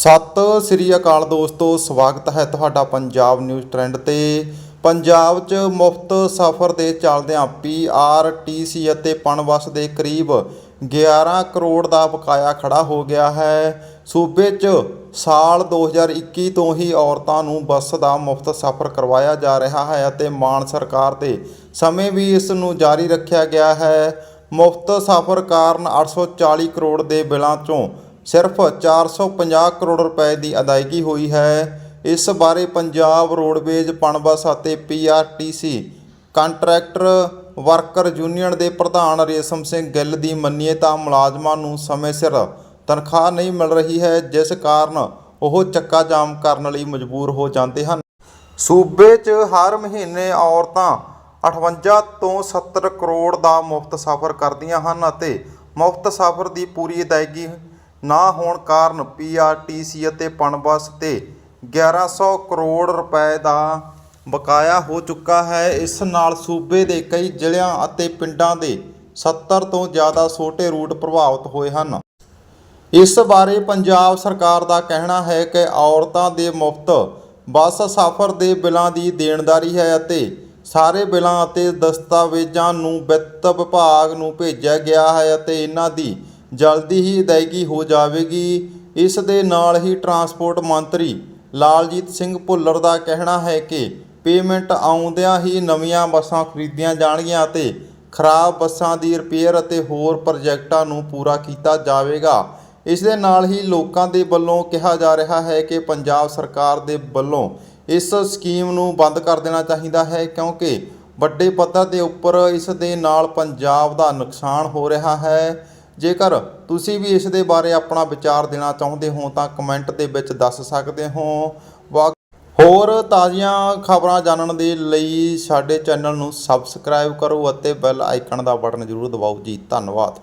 ਸਤਿ ਸ੍ਰੀ ਅਕਾਲ ਦੋਸਤੋ, ਸਵਾਗਤ ਹੈ ਤੁਹਾਡਾ ਪੰਜਾਬ ਨਿਊਜ਼ ਟ੍ਰੈਂਡ ਤੇ। ਪੰਜਾਬ 'ਚ ਮੁਫਤ ਸਫ਼ਰ ਦੇ ਚੱਲਦਿਆਂ ਪੀਆਰਟੀਸੀ ਅਤੇ ਪਣਬੱਸ ਦੇ ਕਰੀਬ 11 ਕਰੋੜ ਦਾ ਬਕਾਇਆ ਖੜਾ ਹੋ ਗਿਆ ਹੈ। ਸੂਬੇ 'ਚ ਸਾਲ 2021 ਤੋਂ ਹੀ ਔਰਤਾਂ ਨੂੰ ਬੱਸ ਦਾ ਮੁਫਤ ਸਫ਼ਰ ਕਰਵਾਇਆ ਜਾ ਰਿਹਾ ਹੈ ਅਤੇ ਮਾਨ ਸਰਕਾਰ ਦੇ ਸਮੇਂ ਵੀ ਇਸ ਨੂੰ ਜਾਰੀ ਰੱਖਿਆ ਗਿਆ ਹੈ। ਮੁਫਤ ਸਫ਼ਰ ਕਾਰਨ 840 ਕਰੋੜ ਦੇ ਬਿੱਲਾਂ 'ਚੋਂ ਸਿਰਫ 450 ਕਰੋੜ ਰੁਪਏ ਦੀ ਅਦਾਇਗੀ ਹੋਈ ਹੈ। ਇਸ ਬਾਰੇ ਪੰਜਾਬ ਰੋਡਵੇਜ਼ ਪਣਬਸ ਅਤੇ ਪੀਆਰਟੀਸੀ ਕੰਟਰੈਕਟਰ ਵਰਕਰ ਯੂਨੀਅਨ ਦੇ ਪ੍ਰਧਾਨ ਰੇਸ਼ਮ ਸਿੰਘ ਗਿੱਲ ਦੀ ਮੰਨੀਏ ਤਾਂ ਮੁਲਾਜ਼ਮਾਂ ਨੂੰ ਸਮੇਂ ਸਿਰ ਤਨਖਾਹ ਨਹੀਂ ਮਿਲ ਰਹੀ ਹੈ, ਜਿਸ ਕਾਰਨ ਉਹ ਚੱਕਾ ਜਾਮ ਕਰਨ ਲਈ ਮਜਬੂਰ ਹੋ ਜਾਂਦੇ ਹਨ। ਸੂਬੇ 'ਚ ਹਰ ਮਹੀਨੇ ਔਰਤਾਂ 58 ਤੋਂ 70 ਕਰੋੜ ਦਾ ਮੁਫਤ ਸਫ਼ਰ ਕਰਦੀਆਂ ਹਨ ਅਤੇ ਮੁਫਤ ਸਫ਼ਰ ਦੀ ਪੂਰੀ ਅਦਾਇਗੀ ਨਾ ਹੋਣ ਕਾਰਨ ਪੀਆਰਟੀਸੀ ਅਤੇ ਪਣਬਸ ਤੇ 1100 ਕਰੋੜ ਰੁਪਏ ਦਾ ਬਕਾਇਆ ਹੋ ਚੁੱਕਾ ਹੈ। ਇਸ ਨਾਲ ਸੂਬੇ ਦੇ ਕਈ ਜ਼ਿਲ੍ਹਿਆਂ ਅਤੇ ਪਿੰਡਾਂ ਦੇ 70 ਤੋਂ ਜ਼ਿਆਦਾ ਛੋਟੇ ਰੂਟ ਪ੍ਰਭਾਵਿਤ ਹੋਏ ਹਨ। ਇਸ ਬਾਰੇ ਪੰਜਾਬ ਸਰਕਾਰ ਦਾ ਕਹਿਣਾ ਹੈ ਕਿ ਔਰਤਾਂ ਦੇ ਮੁਫਤ ਬੱਸ ਸਫ਼ਰ ਦੇ ਬਿੱਲਾਂ ਦੀ ਦੇਣਦਾਰੀ ਹੈ ਅਤੇ ਸਾਰੇ ਬਿੱਲਾਂ ਅਤੇ ਦਸਤਾਵੇਜ਼ਾਂ ਨੂੰ ਵਿੱਤ ਵਿਭਾਗ ਨੂੰ ਭੇਜਿਆ ਗਿਆ ਹੈ ਅਤੇ ਇਹਨਾਂ ਦੀ ਜਲਦੀ ਹੀ ਅਦਾਇਗੀ ਹੋ ਜਾਵੇਗੀ। ਇਸ ਦੇ ਨਾਲ ਹੀ ਟਰਾਂਸਪੋਰਟ ਮੰਤਰੀ ਲਾਲਜੀਤ ਸਿੰਘ ਭੁੱਲਰ ਦਾ ਕਹਿਣਾ ਹੈ ਕਿ ਪੇਮੈਂਟ ਆਉਂਦਿਆਂ ਹੀ ਨਵੀਆਂ ਬੱਸਾਂ ਖਰੀਦੀਆਂ ਜਾਣਗੀਆਂ ਅਤੇ ਖਰਾਬ ਬੱਸਾਂ ਦੀ ਰਿਪੇਅਰ ਅਤੇ ਹੋਰ ਪ੍ਰੋਜੈਕਟਾਂ ਨੂੰ ਪੂਰਾ ਕੀਤਾ ਜਾਵੇਗਾ। ਇਸ ਦੇ ਨਾਲ ਹੀ ਲੋਕਾਂ ਦੇ ਵੱਲੋਂ ਕਿਹਾ ਜਾ ਰਿਹਾ ਹੈ ਕਿ ਪੰਜਾਬ ਸਰਕਾਰ ਦੇ ਵੱਲੋਂ ਇਸ ਸਕੀਮ ਨੂੰ ਬੰਦ ਕਰ ਦੇਣਾ ਚਾਹੀਦਾ ਹੈ ਕਿਉਂਕਿ ਵੱਡੇ ਪੱਧਰ ਦੇ ਉੱਪਰ ਇਸ ਦੇ ਨਾਲ ਪੰਜਾਬ ਦਾ ਨੁਕਸਾਨ ਹੋ ਰਿਹਾ ਹੈ। ਜੇਕਰ ਤੁਸੀਂ ਵੀ ਇਸ ਦੇ ਬਾਰੇ ਆਪਣਾ ਵਿਚਾਰ ਦੇਣਾ ਚਾਹੁੰਦੇ ਹੋ ਤਾਂ ਕਮੈਂਟ ਦੇ ਵਿੱਚ ਦੱਸ ਸਕਦੇ ਹੋ। ਵਾ- ਹੋਰ ਤਾਜ਼ੀਆਂ ਖਬਰਾਂ ਜਾਣਨ ਦੇ ਲਈ ਸਾਡੇ ਚੈਨਲ ਨੂੰ ਸਬਸਕ੍ਰਾਈਬ ਕਰੋ ਅਤੇ ਬੈਲ ਆਈਕਨ ਦਾ ਬਟਨ ਜ਼ਰੂਰ ਦਬਾਓ ਜੀ। ਧੰਨਵਾਦ।